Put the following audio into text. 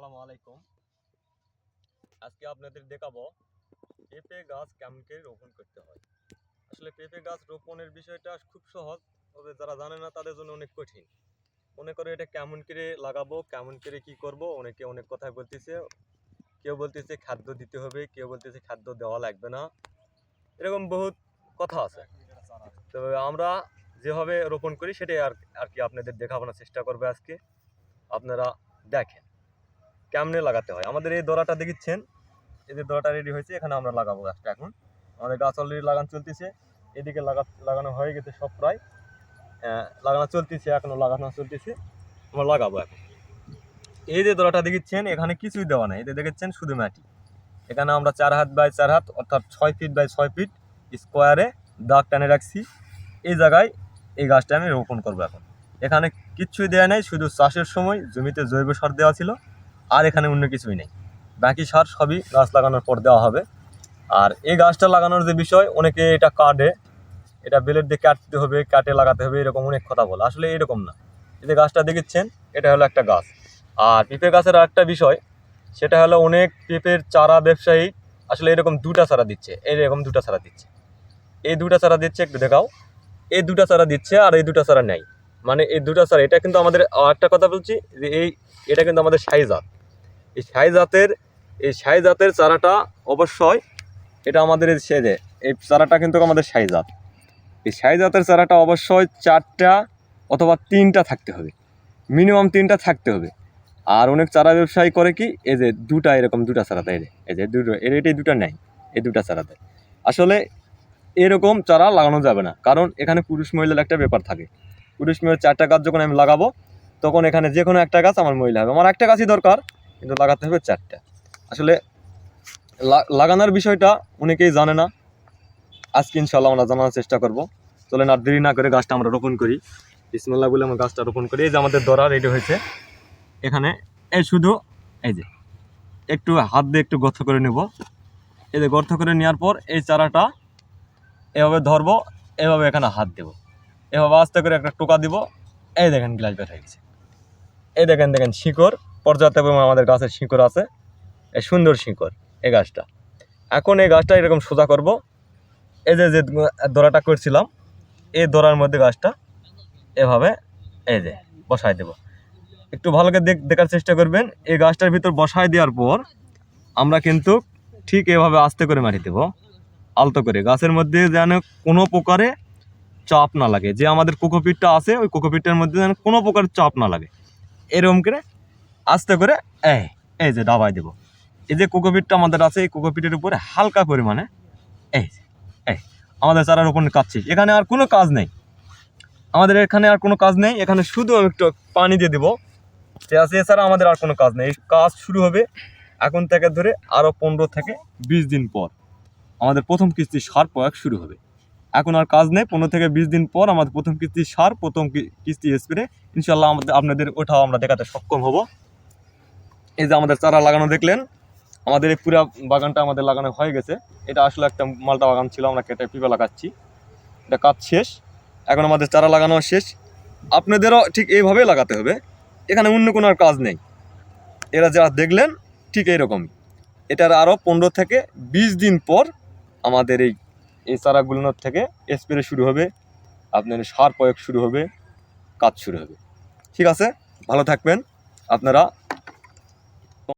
আসসালামু আলাইকুম। আজকে আপনাদের দেখাবো পেঁপে গাছ কেমন করে রোপণ করতে হয়। আসলে পেঁপে গাছ রোপণের বিষয়টা খুব সহজ, তবে যারা জানে না তাদের জন্য অনেক কঠিন। মনে করে এটা কেমন করে লাগাবো, কেমন করে কি করব, অনেকে অনেক কথাই বলতেছে। কেউ বলতেছে খাদ্য দিতে হবে, কেউ বলতেছে খাদ্য দেওয়া লাগবে না। এরকম বহুত কথা আছে। তবে আমরা যেভাবে রোপণ করি সেটাই আর আর কি আপনাদের দেখানোর চেষ্টা করবে আজকে। আপনারা দেখেন। কেমনে লাগাতে হয়? আমাদের এই দড়াটা দেখিচ্ছেন? এই যে দড়াটা রেডি হয়েছে, এখানে আমরা লাগাবো গাছটা এখন। আমাদের গাছ অলরেডি লাগানো চলতেছে। এদিকে লাগা লাগানো হয়ে গেছে সব প্রায়। লাগানো চলতেছে এখনও লাগানো চলতেছে। আমরা লাগাবো এখন। এই যে দড়াটা দেখিচ্ছেন, এখানে কিছুই দেওয়া নাই। এতে দেখেছেন শুধু মাটি। এখানে আমরা চার হাত বাই চার হাত, অর্থাৎ ছয় ফিট বাই ছয় ফিট স্কোয়ারে দাগ টানে রাখছি। এই জায়গায় এই গাছটা আমি রোপণ করব এখন। এখানে কিচ্ছুই দেওয়া নেই, শুধু চাষের সময় জমিতে জৈব সার দেওয়া ছিল। আর এখানে অন্য কিছুই নেই। বাকি সার সবই গাছ লাগানোর পর দেওয়া হবে। আর এই গাছটা লাগানোর যে বিষয়, অনেকে এটা কাটে। এটা বেলের দিয়ে কাটতে হবে, কাটে লাগাতে হবে, এরকম অনেক কথা বলে। আসলে এরকম না। এই যে গাছটা দেখেছেন, এটা হলো একটা গাছ। আর পেঁপে গাছের আরেকটা বিষয়, সেটা হলো অনেক পেঁপের চারা ব্যবসায়ী আসলে এরকম দুটা চারা দিচ্ছে। এরকম দুটা চারা দিচ্ছে। এই দুটা চারা দিচ্ছে, একটু দেখাও। এই দুটা চারা দিচ্ছে আর এই দুটা চারা নেই। মানে এই দুটা চারা, এটা কিন্তু আমাদের একটা কথা বলছি যে এই, এটা কিন্তু আমাদের সাই জাত এই সাই জাতের, এই সাই জাতের চারাটা অবশ্যই এটা আমাদের এই যে, এই চারাটা কিন্তু আমাদের সাই জাত। এই সাই জাতের চারাটা অবশ্যই চারটা অথবা তিনটা থাকতে হবে। মিনিমাম তিনটা থাকতে হবে। আর অনেক চারা ব্যবসায়ী করে কি, এই যে দুটা এরকম দুটা চারা দেয় এই যে দুটো, এর এটাই দুটা নেয় এই দুটা চারা দেয়। আসলে এরকম চারা লাগানো যাবে না। কারণ এখানে পুরুষ মহিলার একটা ব্যাপার থাকে। পুরুষ মহিলার চারটা গাছ যখন আমি লাগাবো, তখন এখানে যে কোনো একটা গাছ আমার মহিলা হবে। আমার একটা গাছই দরকার। কিন্তু লাগাতে হবে চারটা। আসলে লাগানোর বিষয়টা অনেকেই জানে না। আজকে ইনশাল্লাহ আমরা জানার চেষ্টা করব। চলেন আর দেরি না করে গাছটা আমরা রোপণ করি। বিসমুল্লাহ বলে আমরা গাছটা রোপণ করি। এই যে আমাদের দরা রেডি হয়েছে। এখানে এই শুধু, এই যে, একটু হাত দিয়ে একটু গর্ত করে নেব। এই যে গর্ত করে নেওয়ার পর এই চারাটা এভাবে ধরবো, এভাবে এখানে হাত দেব। এভাবে আস্তে করে একটা টোকা দিব। এই দেখেন গ্লাস বের হয়ে গেছে। এই দেখেন দেখেন শিকড়। পর্যাপ্ত পরিমাণ আমাদের গাছের শিকড় আছে। এই সুন্দর শিকড়, এই গাছটা। এখন এই গাছটা এরকম সোজা করব। এই যে যে দড়াটা করছিলাম, এই দড়ার মধ্যে গাছটা এভাবে এই যে বসায় দেব। একটু ভালো করে দেখ- দেখার চেষ্টা করবেন। এই গাছটার ভিতর বসায় দেওয়ার পর আমরা কিন্তু ঠিক এভাবে আস্তে করে মাটি দেবো, আলতো করে। গাছের মধ্যে যেন কোনো প্রকারে চাপ না লাগে। যে আমাদের কোকোপিটটা আছে, ওই কোকোপিটটার মধ্যে যেন কোনো প্রকার চাপ না লাগে। এরকম করে আস্তে করে, এই এই যে দাবাই দেব। এই যে কোকোপিটটা আমাদের আছে, এই কোকোপিটের উপরে হালকা পরিমাণে, এই এই, আমাদের চারার উপর কাচ্ছি এখানে আর কোনো কাজ নেই। আমাদের এখানে আর কোনো কাজ নেই। এখানে শুধু একটু পানি দিয়ে দেবো। আছে, এছাড়া আমাদের আর কোনো কাজ নেই। কাজ শুরু হবে এখন থেকে ধরে আরও পনেরো থেকে বিশ দিন পর। আমাদের প্রথম কিস্তি সার প্রয়োগ শুরু হবে। এখন আর কাজ নেই। পনেরো থেকে বিশ দিন পর আমাদের প্রথম কিস্তি সার, প্রথম কিস্তি স্প্রে ইনশাল্লাহ আমাদের আপনাদের ওঠাও আমরা দেখাতে সক্ষম হব। এই যে আমাদের চারা লাগানো দেখলেন, আমাদের এই পুরা বাগানটা আমাদের লাগানো হয়ে গেছে। এটা আসলে একটা মালটা বাগান ছিল, আমরা কেটে পিপে লাগাচ্ছি এটা কাজ শেষ। এখন আমাদের চারা লাগানো শেষ। আপনাদেরও ঠিক এইভাবেই লাগাতে হবে। এখানে অন্য কোনো আর কাজ নেই। এরা যা দেখলেন, ঠিক এইরকমই। এটার আরও পনেরো থেকে বিশ দিন পর আমাদের এই এই চারাগুলোর থেকে স্প্রে শুরু হবে। আপনার সার প্রয়োগ শুরু হবে। কাজ শুরু হবে। ঠিক আছে? ভালো থাকবেন। আপনারা